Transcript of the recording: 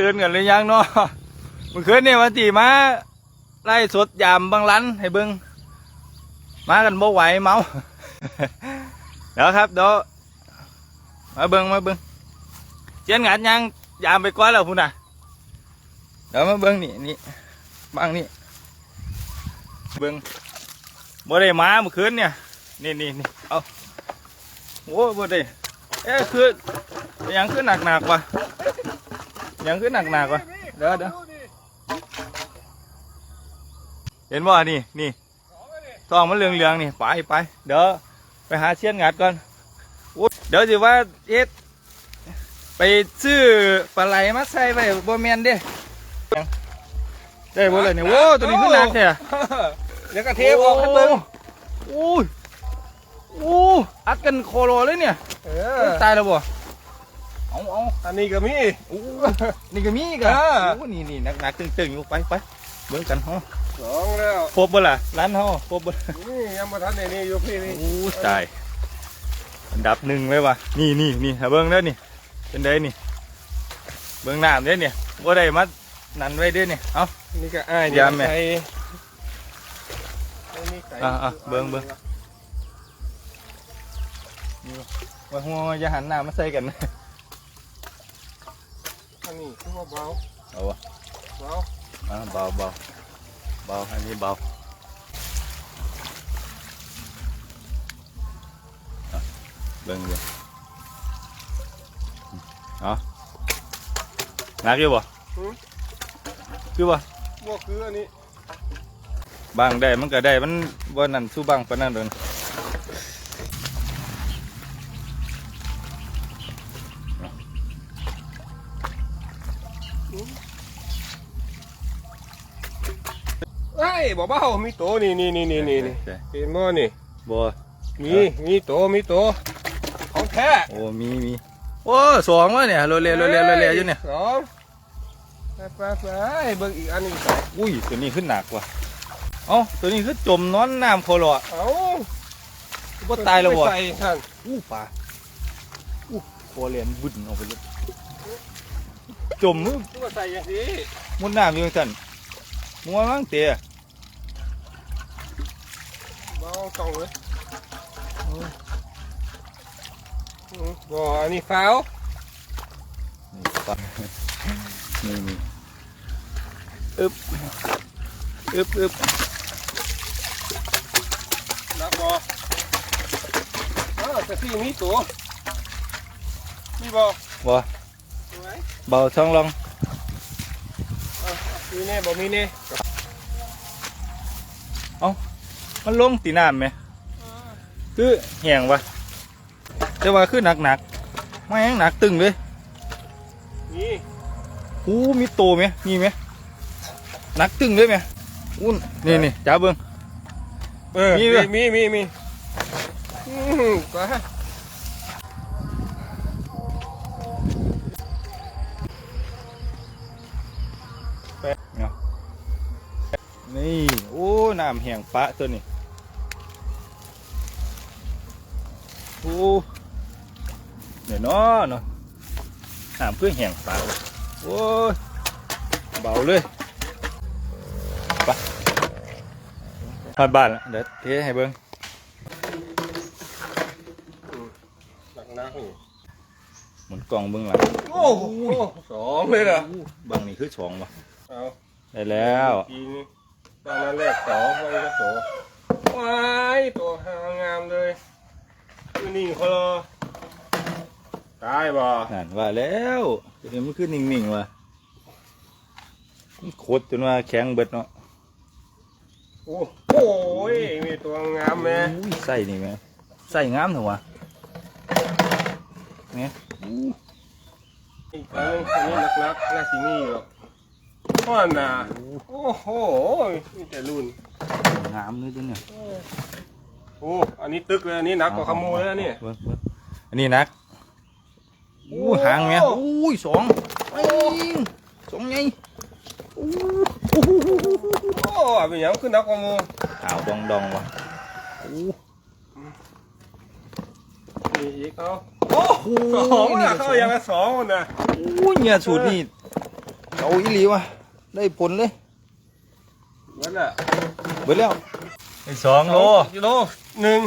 ตื่นกันหรือยังเนาะเมื่อคืนเนี่ยวันที่มาไล่สดยามบางรันให้เบิ้งมากันบ่ไหวเมาเดี๋ยวครับเดี๋ยวมาเบิ้งมาเบิ้งเจียนงานยังยามไปก่อนแล้วพุ่นน่ะเดี๋ยวมาเบิ้งนี่นี่บางนี่เบิ้งบ่ได้มาเมื่อคืนเนี่ยนี่นี่นี่เอาโอ้บ่ได้เอ๊ะคือยังคือหนักหนักวะ ยังคือหนักหนักๆวะเดี๋ยวเดี๋ยวเห็นบ่นี่นี่ทองมันเหลืองเหลืองๆนี่ไปไปเดี๋ยวไปหาเชียนงัดก่อนโอ้เดี๋ยวสิว่าเอ็ดไปซื้อปลาไหลมาใส่ไว้บ่แม่นเด้ได้บ่เลยเนี่ยโอ้ตัวนี้คือหนักแท้เดี๋ยวกระเทออกให้เบิ่งโอ้ยโอ้อัดกันโคโลเลยเนี่ยเออตายแล้วบ่เอาเอา อันนี้ก็มีโอ้นี่ก็มีอีกันอ่าโอ้นี่นี่หนักหนักๆตึงๆอยู่ไปไปเบิ่งกันเฮาสองแล้วครบบ่ล่ะร้านเฮาครบบ่นี่ยังมาทันในนี่อยู่พี่นี่โอ้ตายอันดับหนึ่งเลยว่ะนี่นี่นี่ให้เบิ่งเด้อนี่เป็นไดนี่ เบิ่งน้ำเด้อเนี่ยบ่ได้มานั่นไว้เด้อเนี่ยเอานี่ก็อ้ายยามแม่ไก่ไอ้นี่ไก่อะอะเบิ่งเบิ่ง ว่าหัวอย่าหันหน้ามาใส่กันอันนี้ คือว่าเบาเอาวะเบาอ่าเบาเบาเบาอันนี้เบาอะเบิ่งอยู่เอาหนักอยู่บ่คือบ่บ่คืออันนี้บางได้มันก็ได้มันบ่นั่นสู้บางปานนั้นเดินเอ้ ยบ่เบามีโตนี่นี่นี่นี่นี่นี่ใช่ เห็นบ่นี่บ่มีมีโตมีโตของแท้โอ้มีมีโอ้สองวะเนี่ยโรเลโรเลโรเลอยู่เนี่ยสองไปไปไปเบิ่งอีกอันหนึงใส่อุ้ยตัวนี้ขึ้นหนักว่ะเอ้าตัวนี้คือจมนอนน้ำโคโลอะเอ้าบ่ตายแล้วบ่ไปใส่ท่านอู้ปลาอู้โคเรียนบุ่นออกไปเลยจมมือคือว่าใส่อย่างนี้มุดน้ำอยู่สั่นมัวมั้งเตะเบาตรงเลย อืมบ่อันนี้ฟาวนี่ปลานี่นี่อึบอึบอึบนักบ่เออแต่ที่ มีตัวมีบ่บ่สวยเบาช่องลองมีแน่บ่มีแน่มันลงตีน้ำไหมคือแห้งวะแต่ว่าคือหนักหนักๆไม่แห้งหนักตึงเลยนี่อู้มีโตไหมมีไหมหนักตึงเลยไหมอุ้นนี่นี่จ้าเบิ้งเออมีมีไหมมีมีมีอืมก็ฮะเนาะนี่ โอ้ น้ำแห้งปะตัวนี้ อ้เดี๋ยวเนาะเนาะน้ำเพื่อแห้งปะวะโอ้ยเบาเลยไปพอดบ้านแล้วเดี๋ยวเทให้เบิ้งหนักนักนี่หมุนกล่องเบิ้งหลังโอ้โหสองเลยเหรอบางนี่คือสองวะเอาได้แล้วทีนี้ตอนนั้นแรกสองตอนนี้ก็สองว้ายตัวหางามเลย คือนิ่งเขารอตายบ่นั่นว่าแล้วตัวนี้มันคือนิ่งๆว่ะมันโคตรจนว่าแข็งเบิดเนาะโอ้โหมีตัวงามแม่อุ้ยใส่นี่แม่ใส่งามเถอะวะเนี่ยอู้อีกอันหนึงอันนี้นักๆน่าสิมีอยู่หรอกพ่อน่ะโอ้โหมีแต่รุ่นงามเลยตัวเนี่ย โอ้อันนี้ตึกเลยอันนี้นักกว่าขโมยแล้วนี่อันนี้นักอู้หางเนี้ยอู้ยสองสองไงอู้โอ้เป็นหยังขึ้นนักกว่าขโมยขาวดองดองว่ะอู้นี่อีกเอาโอ้สองอะเขายังสองนน่ะอู้เนี่ยสุดนี่เขาอีหลีวะได้ผลเลยนั่นแหละเบิดแล้ว อีสองโลโลหนึ่ง